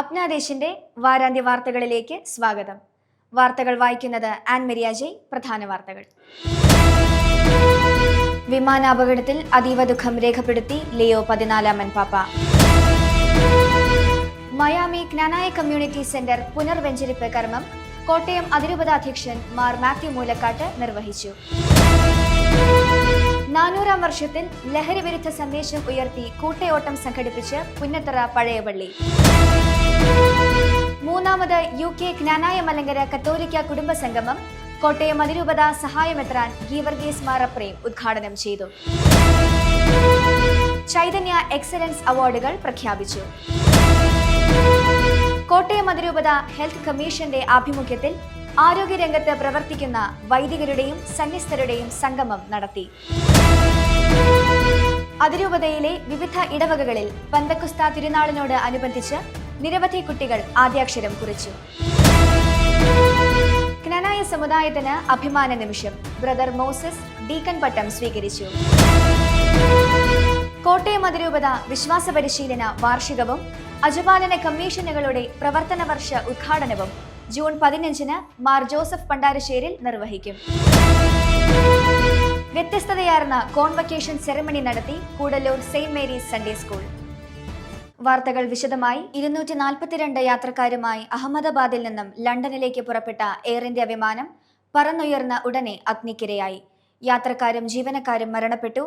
അപ്നാദേശിന്റെ വാരാന്ത്യ വാർത്തകളിലേക്ക് സ്വാഗതം. വാർത്തകൾ വായിക്കുന്നത് ആൻ മെരിയാജയ് പ്രധാന വാർത്തകൾ. വിമാനാപകടത്തിൽ അതീവ ദുഃഖം രേഖപ്പെടുത്തി ലിയോ പതിനാലാമൻ പാപ്പ. മയാമി ജ്ഞാനായ കമ്മ്യൂണിറ്റി സെന്റർ പുനർവെഞ്ചരിപ്പ് കർമ്മം കോട്ടയം അതിരൂപതാധ്യക്ഷൻ മാർ മാത്യു മൂലക്കാട്ട് നിർവഹിച്ചു. നാനൂറാം വർഷത്തിൽ ലഹരി വിരുദ്ധ സന്ദേശം ഉയർത്തി കൂട്ടയോട്ടം സംഘടിപ്പിച്ച് പുന്നത്തറ പഴയപള്ളി. മൂന്നാമത് യു കെ ജ്ഞാനായ മലങ്കര കത്തോലിക്ക കുടുംബ സംഗമം കോട്ടയം അതിരൂപത സഹായമെത്രാൻ ഗീവർഗീസ് മാറപ്രേം ഉദ്ഘാടനം ചെയ്തു. ചൈതന്യ എക്സലൻസ് അവാർഡുകൾ പ്രഖ്യാപിച്ചു. കോട്ടയം അതിരൂപത ഹെൽത്ത് കമ്മീഷന്റെ ആഭിമുഖ്യത്തിൽ ആരോഗ്യരംഗത്ത് പ്രവർത്തിക്കുന്ന വൈദികരുടെയും സന്യസ്തരുടെയും സംഗമം നടത്തി. അതിരൂപതയിലെ വിവിധ ഇടവകകളിൽ പന്തക്കുസ്ത തിരുനാളിനോട് അനുബന്ധിച്ച് നിരവധി കുട്ടികൾ ആദ്യാക്ഷരം കുറിച്ചു. ക്നനായ സമുദായത്തിന് അഭിമാന നിമിഷം ബ്രദർ മോസസ് ഡീക്കൻ പട്ടം സ്വീകരിച്ചു. കോട്ടയം അതിരൂപത വിശ്വാസ പരിശീലന വാർഷികവും അജപാലന കമ്മീഷനുകളുടെ പ്രവർത്തന വർഷ ഉദ്ഘാടനവും ജൂൺ പതിനഞ്ചിന് മാർ ജോസഫ് പണ്ടാരശ്ശേരിൽ നിർവഹിക്കും. വ്യത്യസ്തതയാർന്ന കോൺവക്കേഷൻ സെറമണി നടത്തി Koodalloor Saint Mary's Sunday school വാർത്തകൾ വിശദമായി. ഇരുന്നൂറ്റി നാൽപ്പത്തിരണ്ട് യാത്രക്കാരുമായി അഹമ്മദാബാദിൽ നിന്നും ലണ്ടനിലേക്ക് പുറപ്പെട്ട എയർ ഇന്ത്യ വിമാനം പറന്നുയർന്ന ഉടനെ അഗ്നിക്കിരയായി. യാത്രക്കാരും ജീവനക്കാരും മരണപ്പെട്ടു.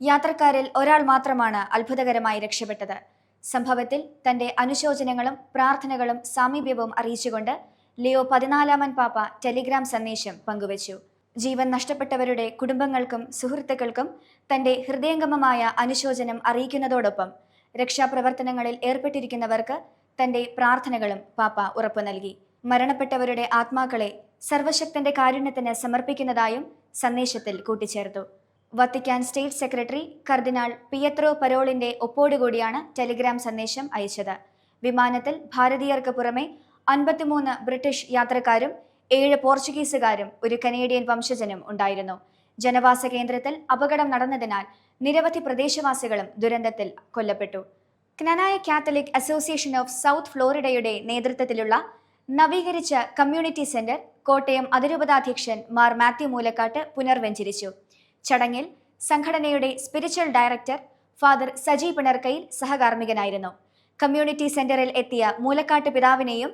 യാത്രക്കാരിൽ ഒരാൾ മാത്രമാണ് അത്ഭുതകരമായി രക്ഷപ്പെട്ടത്. സംഭവത്തിൽ തന്റെ അനുശോചനങ്ങളും പ്രാർത്ഥനകളും സാമീപ്യവും അറിയിച്ചുകൊണ്ട് ലിയോ പതിനാലാമൻ പാപ്പ ടെലിഗ്രാം സന്ദേശം പങ്കുവച്ചു. ജീവൻ നഷ്ടപ്പെട്ടവരുടെ കുടുംബങ്ങൾക്കും സുഹൃത്തുക്കൾക്കും തന്റെ ഹൃദയംഗമമായ അനുശോചനം അറിയിക്കുന്നതോടൊപ്പം രക്ഷാപ്രവർത്തനങ്ങളിൽ ഏർപ്പെട്ടിരിക്കുന്നവർക്ക് തന്റെ പ്രാർത്ഥനകളും പാപ്പ ഉറപ്പു നൽകി. മരണപ്പെട്ടവരുടെ ആത്മാക്കളെ സർവശക്തന്റെ കാരുണ്യത്തിന് സമർപ്പിക്കുന്നതായും സന്ദേശത്തിൽ കൂട്ടിച്ചേർത്തു. Vatican state secretary cardinal Pietro പരോളിന്റെ ഒപ്പോടുകൂടിയാണ് ടെലിഗ്രാം സന്ദേശം അയച്ചത്. വിമാനത്തിൽ ഭാരതീയർക്ക് പുറമെ അൻപത്തിമൂന്ന് ബ്രിട്ടീഷ് യാത്രക്കാരും ഏഴ് പോർച്ചുഗീസുകാരും ഒരു കനേഡിയൻ വംശജനും ഉണ്ടായിരുന്നു. ജനവാസ കേന്ദ്രത്തിൽ അപകടം നടന്നതിനാൽ നിരവധി പ്രദേശവാസികളും ദുരന്തത്തിൽ കൊല്ലപ്പെട്ടു. Knanaya Catholic association of south ഫ്ലോറിഡയുടെ നേതൃത്വത്തിലുള്ള നവീകരിച്ച കമ്മ്യൂണിറ്റി സെന്റർ കോട്ടയം അതിരൂപതാധ്യക്ഷൻ മാർ മാത്യു മൂലക്കാട്ട് പുനർവെഞ്ചരിച്ചു ചടങ്ങിൽ സംഘടനയുടെ spiritual director father Saji Pinarkayil സഹകാർമ്മികനായിരുന്നു. Community സെന്ററിൽ എത്തിയ മൂലക്കാട്ട് പിതാവിനെയും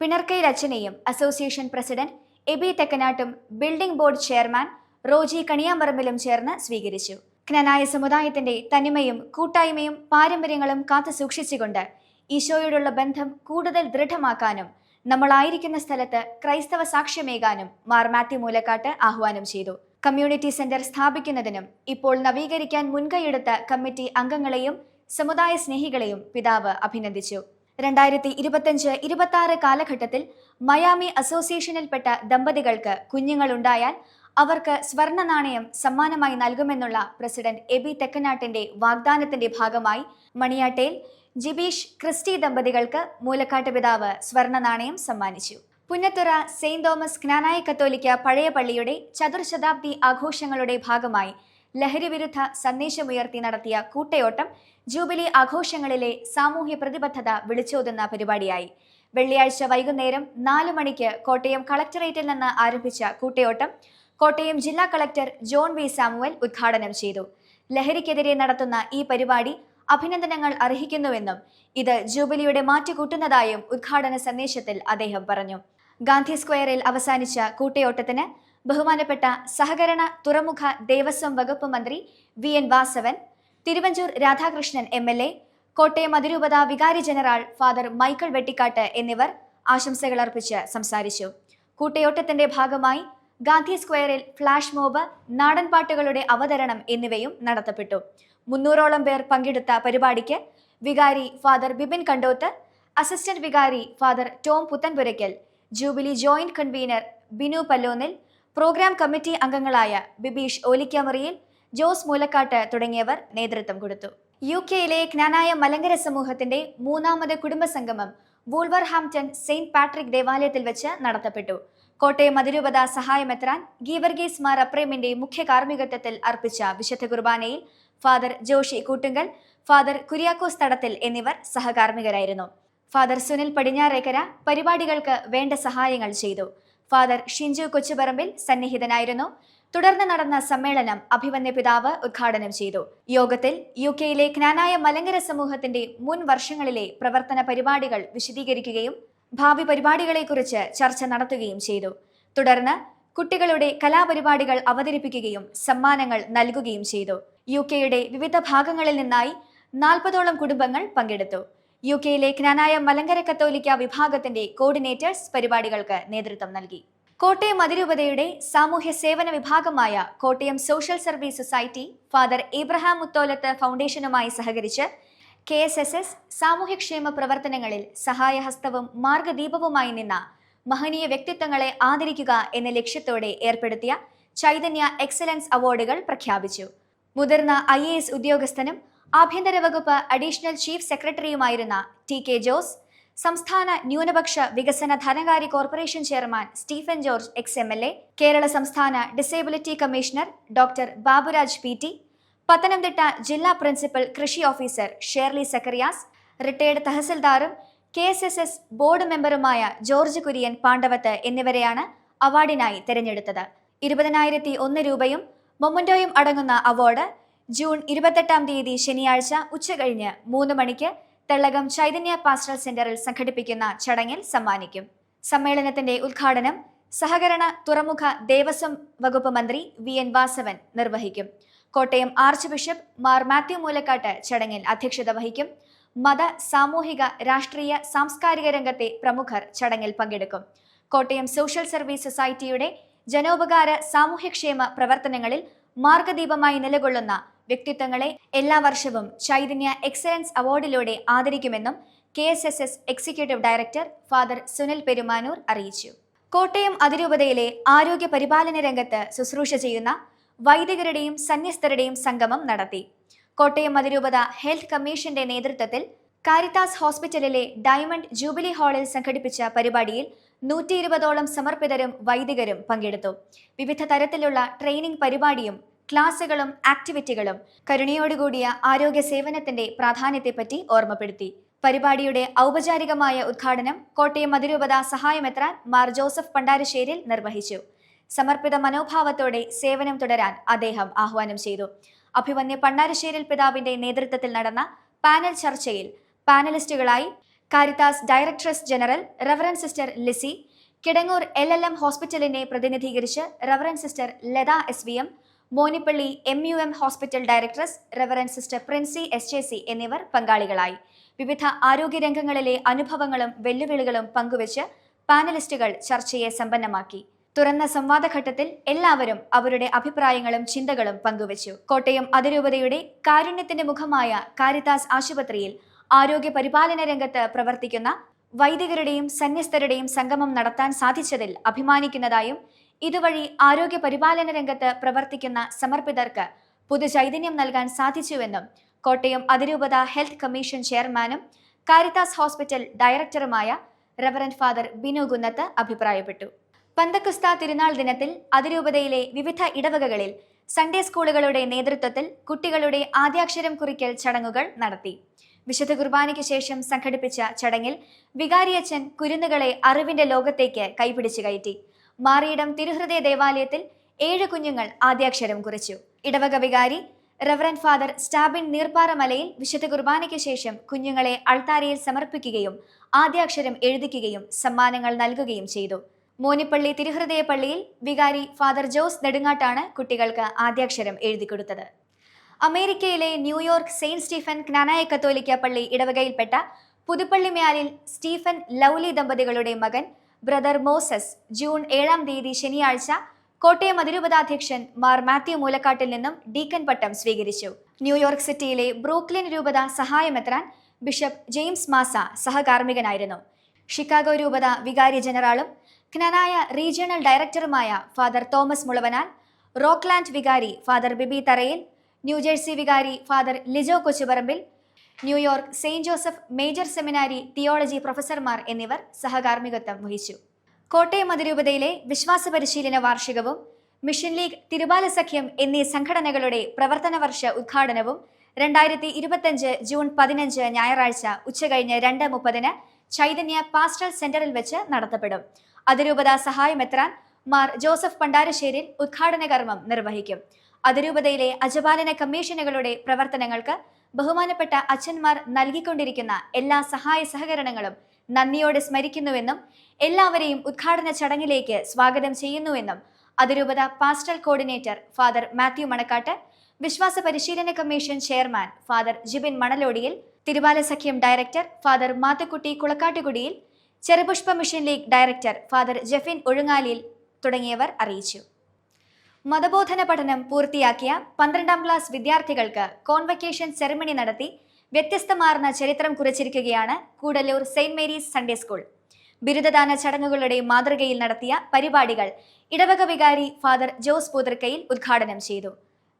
പിണർക്കയിൽ അച്ഛനെയും അസോസിയേഷൻ പ്രസിഡന്റ് എബി തെക്കനാട്ടും ബിൽഡിംഗ് ബോർഡ് ചെയർമാൻ റോജി കണിയാമ്പറമ്പിലും ചേർന്ന് സ്വീകരിച്ചു. ജ്ഞനായ സമുദായത്തിന്റെ തനിമയും കൂട്ടായ്മയും പാരമ്പര്യങ്ങളും കാത്തു സൂക്ഷിച്ചുകൊണ്ട് ഈശോയോടുള്ള ബന്ധം കൂടുതൽ ദൃഢമാക്കാനും നമ്മളായിരിക്കുന്ന സ്ഥലത്ത് ക്രൈസ്തവ സാക്ഷ്യമേകാനും മാർ മാത്യു മൂലക്കാട്ട് ആഹ്വാനം ചെയ്തു. കമ്മ്യൂണിറ്റി സെന്റർ സ്ഥാപിക്കുന്നതിനും ഇപ്പോൾ നവീകരിക്കാൻ മുൻകൈയെടുത്ത കമ്മിറ്റി അംഗങ്ങളെയും സമുദായ സ്നേഹികളെയും പിതാവ് അഭിനന്ദിച്ചു. രണ്ടായിരത്തി ഇരുപത്തഞ്ച് ഇരുപത്തി കാലഘട്ടത്തിൽ മയാമി അസോസിയേഷനിൽപ്പെട്ട ദമ്പതികൾക്ക് കുഞ്ഞുങ്ങളുണ്ടായാൽ അവർക്ക് സ്വർണ നാണയം സമ്മാനമായി നൽകുമെന്നുള്ള പ്രസിഡന്റ് എബി തെക്കനാട്ടിന്റെ വാഗ്ദാനത്തിന്റെ ഭാഗമായി മണിയാട്ടയിൽ ജിബീഷ് ക്രിസ്റ്റി ദമ്പതികൾക്ക് മൂലക്കാട്ട് പിതാവ് സ്വർണ നാണയം സമ്മാനിച്ചു. പുന്നത്തുറ സെയിന്റ് തോമസ് ജ്ഞാനായ കത്തോലിക്ക പഴയ പള്ളിയുടെ ചതുർശതാബ്ദി ആഘോഷങ്ങളുടെ ഭാഗമായി ലഹരി വിരുദ്ധ സന്ദേശമുയർത്തി നടത്തിയ കൂട്ടയോട്ടം ജൂബിലി ആഘോഷങ്ങളിലെ സാമൂഹ്യ പ്രതിബദ്ധത വിളിച്ചോതുന്ന പരിപാടിയായി. വെള്ളിയാഴ്ച വൈകുന്നേരം നാലു മണിക്ക് കോട്ടയം കളക്ടറേറ്റിൽ നിന്ന് ആരംഭിച്ച കൂട്ടയോട്ടം കോട്ടയം ജില്ലാ കളക്ടർ ജോൺ വി സാമുവൽ ഉദ്ഘാടനം ചെയ്തു. ലഹരിക്കെതിരെ നടത്തുന്ന ഈ പരിപാടി അഭിനന്ദനങ്ങൾ അർഹിക്കുന്നുവെന്നും ഇത് ജൂബിലിയുടെ മാറ്റുകൂട്ടുന്നതായും ഉദ്ഘാടന സന്ദേശത്തിൽ അദ്ദേഹം പറഞ്ഞു. ഗാന്ധി സ്ക്വയറിൽ അവസാനിച്ച കൂട്ടയോട്ടത്തിന് ബഹുമാനപ്പെട്ട സഹകരണ തുറമുഖ ദേവസ്വം വകുപ്പ് മന്ത്രി V N Vasavan Thiruvanchoor Radhakrishnan M L A Kottayam അതിരൂപത വികാരി ജനറൽ ഫാദർ മൈക്കിൾ വെട്ടിക്കാട്ട് എന്നിവർ ആശംസകൾ അർപ്പിച്ച് സംസാരിച്ചു. കൂട്ടയോട്ടത്തിന്റെ ഭാഗമായി ഗാന്ധി സ്ക്വയറിൽ ഫ്ലാഷ് മോബ് നാടൻ പാട്ടുകളുടെ അവതരണം എന്നിവയും നടത്തപ്പെട്ടു. മുന്നൂറോളം പേർ പങ്കെടുത്ത പരിപാടിക്ക് വികാരി ഫാദർ ബിപിൻ കണ്ടോത്ത് അസിസ്റ്റന്റ് വികാരി father Tom Puthenpurackal jubilee joint convener Binu Pallonnil programme committee അംഗങ്ങളായ ബിബീഷ് ഓലിക്കാമറിയിൽ ജോസ് മൂലക്കാട്ട് തുടങ്ങിയവർ നേതൃത്വം കൊടുത്തു. യു കെയിലെ ജ്ഞാനായ മലങ്കര സമൂഹത്തിന്റെ മൂന്നാമത് കുടുംബസംഗമം വൂൾവർഹാംപ്റ്റൺ സെയിന്റ് പാട്രിക് ദേവാലയത്തിൽ വെച്ച് നടത്തപ്പെട്ടു. കോട്ടയം അതിരൂപത സഹായമെത്രാൻ ഗീവർഗീസ് മാർ അപ്രേമിന്റെ മുഖ്യ കാർമ്മികത്വത്തിൽ അർപ്പിച്ച വിശുദ്ധ കുർബാനയിൽ ഫാദർ ജോഷി കൂട്ടുങ്കൽ ഫാദർ കുര്യാക്കോസ് തടത്തിൽ എന്നിവർ സഹകാർമ്മികരായിരുന്നു. ഫാദർ സുനിൽ പടിഞ്ഞാറേക്കര പരിപാടികൾക്ക് വേണ്ട സഹായങ്ങൾ ചെയ്തു. ഫാദർ ഷിഞ്ചു കൊച്ചുപറമ്പിൽ സന്നിഹിതനായിരുന്നു. തുടർന്ന് നടന്ന സമ്മേളനം അഭിമന്യ പിതാവ് ഉദ്ഘാടനം ചെയ്തു. യോഗത്തിൽ യു കെയിലെ ജ്ഞാനായ മലങ്കര സമൂഹത്തിന്റെ മുൻ വർഷങ്ങളിലെ പ്രവർത്തന പരിപാടികൾ വിശദീകരിക്കുകയും ഭാവി പരിപാടികളെക്കുറിച്ച് ചർച്ച നടത്തുകയും ചെയ്തു. തുടർന്ന് കുട്ടികളുടെ കലാപരിപാടികൾ അവതരിപ്പിക്കുകയും സമ്മാനങ്ങൾ നൽകുകയും ചെയ്തു. യു കെയുടെ വിവിധ ഭാഗങ്ങളിൽ നിന്നായി നാൽപ്പതോളം കുടുംബങ്ങൾ പങ്കെടുത്തു. യു കെയിലെ ജ്ഞാനായ മലങ്കര കത്തോലിക്ക വിഭാഗത്തിന്റെ കോർഡിനേറ്റേഴ്സ് പരിപാടികൾക്ക് നേതൃത്വം നൽകി. കോട്ടയം അതിരൂപതയുടെ സാമൂഹ്യ സേവന വിഭാഗമായ Kottayam social service society father Ibraham Mutholath ഫൗണ്ടേഷനുമായി സഹകരിച്ച് കെ എസ് എസ് എസ് സാമൂഹ്യക്ഷേമ പ്രവർത്തനങ്ങളിൽ സഹായഹസ്തവും മാർഗദീപവുമായി നിന്ന മഹനീയ വ്യക്തിത്വങ്ങളെ ആദരിക്കുക എന്ന ലക്ഷ്യത്തോടെ ഏർപ്പെടുത്തിയ ചൈതന്യ എക്സലൻസ് അവാർഡുകൾ പ്രഖ്യാപിച്ചു. മുതിർന്ന ഐ എ എസ് ഉദ്യോഗസ്ഥനും ആഭ്യന്തര വകുപ്പ് അഡീഷണൽ ചീഫ് സെക്രട്ടറിയുമായിരുന്ന ടി കെ ജോസ് സംസ്ഥാന ന്യൂനപക്ഷ വികസന ധനകാര്യ corporation chairman Stephen George ex M L A Kerala സംസ്ഥാന disability commissioner doctor Baburaj P T Pathanamthitta ജില്ലാ പ്രിൻസിപ്പൽ കൃഷി officer Shirley Zacharias retired തഹസിൽദാറും K S S S board മെമ്പറുമായ George Kurian Pandavath എന്നിവരെയാണ് അവാർഡിനായി തിരഞ്ഞെടുത്തത്. ഇരുപതിനായിരത്തി ഒന്ന് രൂപയും മൊമന്റോയും അടങ്ങുന്ന അവാർഡ് ജൂൺ ഇരുപത്തെട്ടാം തീയതി ശനിയാഴ്ച ഉച്ചകഴിഞ്ഞ് മൂന്ന് മണിക്ക് തെള്ളകം ചൈതന്യ പാസ്റ്റൽ സെന്ററിൽ സംഘടിപ്പിക്കുന്ന ചടങ്ങിൽ സമ്മാനിക്കും. സമ്മേളനത്തിന്റെ ഉദ്ഘാടനം സഹകരണ തുറമുഖ ദേവസ്വം വകുപ്പ് മന്ത്രി വി എൻ വാസവൻ നിർവഹിക്കും. കോട്ടയം ആർച്ച് ബിഷപ്പ് മാർ മാത്യു മൂലക്കാട്ട് ചടങ്ങിൽ അധ്യക്ഷത വഹിക്കും. മത സാമൂഹിക രാഷ്ട്രീയ സാംസ്കാരിക രംഗത്തെ പ്രമുഖർ ചടങ്ങിൽ പങ്കെടുക്കും. കോട്ടയം സോഷ്യൽ സർവീസ് സൊസൈറ്റിയുടെ ജനോപകാര സാമൂഹ്യക്ഷേമ പ്രവർത്തനങ്ങളിൽ മാർഗദീപമായി നിലകൊള്ളുന്ന വ്യക്തിത്വങ്ങളെ എല്ലാ വർഷവും ചൈതന്യ എക്സലൻസ് അവാർഡിലൂടെ ആദരിക്കുമെന്നും K S S S executive director father Sunil Perumanoor അറിയിച്ചു. കോട്ടയം അതിരൂപതയിലെ ആരോഗ്യ പരിപാലന രംഗത്ത് ശുശ്രൂഷ ചെയ്യുന്ന വൈദികരുടെയും സന്യസ്തരുടെയും സംഗമം നടത്തി. കോട്ടയം അതിരൂപത ഹെൽത്ത് കമ്മീഷന്റെ നേതൃത്വത്തിൽ കാരിത്താസ് ഹോസ്പിറ്റലിലെ ഡയമണ്ട് ജൂബിലി ഹാളിൽ സംഘടിപ്പിച്ച പരിപാടിയിൽ നൂറ്റി ഇരുപതോളം സമർപ്പിതരും വൈദികരും പങ്കെടുത്തു. വിവിധ തരത്തിലുള്ള ട്രെയിനിംഗ് പരിപാടിയും ക്ലാസുകളും ആക്ടിവിറ്റികളും കരുണയോടുകൂടിയ ആരോഗ്യ സേവനത്തിന്റെ പ്രാധാന്യത്തെപ്പറ്റി ഓർമ്മപ്പെടുത്തി. പരിപാടിയുടെ ഔപചാരികമായ ഉദ്ഘാടനം കോട്ടയം അതിരൂപത സഹായമെത്രാൻ മാർ ജോസഫ് പണ്ടാരശ്ശേരിൽ നിർവഹിച്ചു. സമർപ്പിത മനോഭാവത്തോടെ സേവനം തുടരാൻ അദ്ദേഹം ആഹ്വാനം ചെയ്തു. അഭിമന്യ പണ്ണാരശ്ശേരിൽ പിതാവിന്റെ നേതൃത്വത്തിൽ നടന്ന പാനൽ ചർച്ചയിൽ പാനലിസ്റ്റുകളായി Caritas directress general reverend sister Lizy Kidangoor L L M ഹോസ്പിറ്റലിനെ പ്രതിനിധീകരിച്ച് reverend sister Latha S V M Monippally M U M hospital directress reverend sister Princy S J C എന്നിവർ പങ്കാളികളായി. വിവിധ ആരോഗ്യരംഗങ്ങളിലെ അനുഭവങ്ങളും വെല്ലുവിളികളും പങ്കുവച്ച് പാനലിസ്റ്റുകൾ ചർച്ചയെ സമ്പന്നമാക്കി. തുറന്ന സംവാദഘട്ടത്തിൽ എല്ലാവരും അവരുടെ അഭിപ്രായങ്ങളും ചിന്തകളും പങ്കുവച്ചു. കോട്ടയം അതിരൂപതയുടെ കാരുണ്യത്തിന്റെ മുഖമായ കാരിതാസ് ആശുപത്രിയിൽ ആരോഗ്യ പരിപാലന രംഗത്ത് പ്രവർത്തിക്കുന്ന വൈദികരുടെയും സന്യസ്തരുടെയും സംഗമം നടത്താൻ സാധിച്ചതിൽ അഭിമാനിക്കുന്നതായും ഇതുവഴി ആരോഗ്യ പരിപാലന രംഗത്ത് പ്രവർത്തിക്കുന്ന സമർപ്പിതർക്ക് പുതുചൈതന്യം നൽകാൻ സാധിച്ചുവെന്നും കോട്ടയം അതിരൂപത ഹെൽത്ത് കമ്മീഷൻ ചെയർമാനും കാരിതാസ് ഹോസ്പിറ്റൽ ഡയറക്ടറുമായ റവറൻഡ് ഫാദർ ബിനു ഗുന്നത്ത് അഭിപ്രായപ്പെട്ടു. പന്തക്കുസ്ത തിരുനാൾ ദിനത്തിൽ അതിരൂപതയിലെ വിവിധ ഇടവകകളിൽ സൺഡേ സ്കൂളുകളുടെ നേതൃത്വത്തിൽ കുട്ടികളുടെ ആദ്യാക്ഷരം കുറിക്കൽ ചടങ്ങുകൾ നടത്തി. വിശുദ്ധ കുർബാനയ്ക്ക് ശേഷം സംഘടിപ്പിച്ച ചടങ്ങിൽ വികാരിയച്ചൻ കുരുന്നുകളെ അറിവിന്റെ ലോകത്തേക്ക് കൈപിടിച്ചു കയറ്റി. മാറിയിടം തിരുഹൃദയ ദേവാലയത്തിൽ ഏഴ് കുഞ്ഞുങ്ങൾ ആദ്യാക്ഷരം കുറിച്ചു. ഇടവക വികാരി റവറൻ ഫാദർ സ്റ്റാബിൻ നീർപ്പാറമലയിൽ വിശുദ്ധ കുർബാനയ്ക്ക് ശേഷം കുഞ്ഞുങ്ങളെ അൾത്താരയിൽ സമർപ്പിക്കുകയും ആദ്യാക്ഷരം എഴുതിക്കുകയും സമ്മാനങ്ങൾ നൽകുകയും ചെയ്തു. മോനിപ്പള്ളി തിരുഹൃദയ പള്ളിയിൽ വികാരി ഫാദർ ജോസ് നെടുങ്ങാട്ടാണ് കുട്ടികൾക്ക് ആദ്യാക്ഷരം എഴുതി കൊടുത്തത് അമേരിക്കയിലെ ന്യൂയോർക്ക് സെയിന്റ് സ്റ്റീഫൻ ക്നാനായ കത്തോലിക്ക പള്ളി ഇടവകയിൽപ്പെട്ട പുതുപ്പള്ളി മ്യാലിൽ സ്റ്റീഫൻ ലൗലി ദമ്പതികളുടെ മകൻ ബ്രദർ മോസസ് ജൂൺ ഏഴാം തീയതി ശനിയാഴ്ച കോട്ടയം അതിരൂപതാധ്യക്ഷൻ മാർ മാത്യു മൂലക്കാട്ടിൽ നിന്നും ഡീക്കൻ പട്ടം സ്വീകരിച്ചു. ന്യൂയോർക്ക് സിറ്റിയിലെ ബ്രൂക്ലിൻ രൂപത സഹായമെത്രാൻ ബിഷപ്പ് ജെയിംസ് മാസ സഹകാർമ്മികനായിരുന്നു. ഷിക്കാഗോ രൂപത വികാരി ജനറാളും ജ്ഞനായ റീജിയണൽ ഡയറക്ടറുമായ ഫാദർ തോമസ് മുളവനാൽ റോക്ക്ലാൻഡ് വികാരി father Bibi Tharayil New Jersey വികാരി father Lijo Kochuparambil New York saint Joseph major seminary theology പ്രൊഫസർമാർ എന്നിവർ സഹകാർമ്മികത്വം വഹിച്ചു. കോട്ടയം അതിരൂപതയിലെ വിശ്വാസ പരിശീലന വാർഷികവും മിഷൻ ലീഗ് തിരുബാല സഖ്യം എന്നീ സംഘടനകളുടെ പ്രവർത്തന വർഷ ഉദ്ഘാടനവും രണ്ടായിരത്തി ഇരുപത്തഞ്ച് ജൂൺ പതിനഞ്ച് ഞായറാഴ്ച ഉച്ചകഴിഞ്ഞ് രണ്ട് മുപ്പതിന് ചൈതന്യ പാസ്റ്റൽ സെന്ററിൽ വെച്ച് നടത്തപ്പെടും. അതിരൂപത സഹായമെത്രാൻ മാർ ജോസഫ് പണ്ടാരശ്ശേരിൽ ഉദ്ഘാടന കർമ്മം നിർവഹിക്കും. അതിരൂപതയിലെ അജപാലന കമ്മീഷനുകളുടെ പ്രവർത്തനങ്ങൾക്ക് ബഹുമാനപ്പെട്ട അച്ഛന്മാർ നൽകിക്കൊണ്ടിരിക്കുന്ന എല്ലാ സഹായ സഹകരണങ്ങളും നന്ദിയോടെ സ്മരിക്കുന്നുവെന്നും എല്ലാവരെയും ഉദ്ഘാടന ചടങ്ങിലേക്ക് സ്വാഗതം ചെയ്യുന്നുവെന്നും അതിരൂപത pastoral coordinator father Mathew Manakkatt വിശ്വാസ പരിശീലന commission chairman father Jibin Manalodiyil Thiruvala സഖ്യം director father Mathakkutty Kulakkattukudiyil Cherupushpa mission league director father Jefin Ozhungalil തുടങ്ങിയവർ അറിയിച്ചു. മതബോധന പഠനം പൂർത്തിയാക്കിയ പന്ത്രണ്ടാം ക്ലാസ് വിദ്യാർത്ഥികൾക്ക് കോൺവക്കേഷൻ സെറിമണി നടത്തി വ്യത്യസ്തമാർന്ന ചരിത്രം കുറിച്ചിരിക്കുകയാണ് Koodallur saint Mary's Sunday school. ബിരുദദാന ചടങ്ങുകളുടെ മാതൃകയിൽ നടത്തിയ പരിപാടികൾ ഇടവക വികാരി ഫാദർ ജോസ് പൂതൃക്കയിൽ ഉദ്ഘാടനം ചെയ്തു.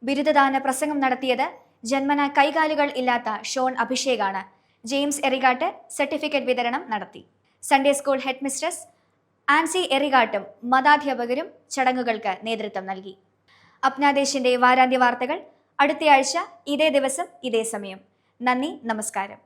ബിരുദദാന പ്രസംഗം നടത്തിയത് ജന്മന കൈകാലുകൾ ഇല്ലാത്ത ഷോൺ അഭിഷേകാണ്. ജെയിംസ് എറിഗാട്ട് സർട്ടിഫിക്കറ്റ് വിതരണം നടത്തി. Sunday school head mistress Ancy എറിഗാട്ടും മതാധ്യാപകരും ചടങ്ങുകൾക്ക് നേതൃത്വം നൽകി. അപ്നാദേശിന്റെ വാരാന്ത്യ വാർത്തകൾ അടുത്തയാഴ്ച ഇതേ ദിവസം ഇതേ സമയം. നന്ദി നമസ്കാരം.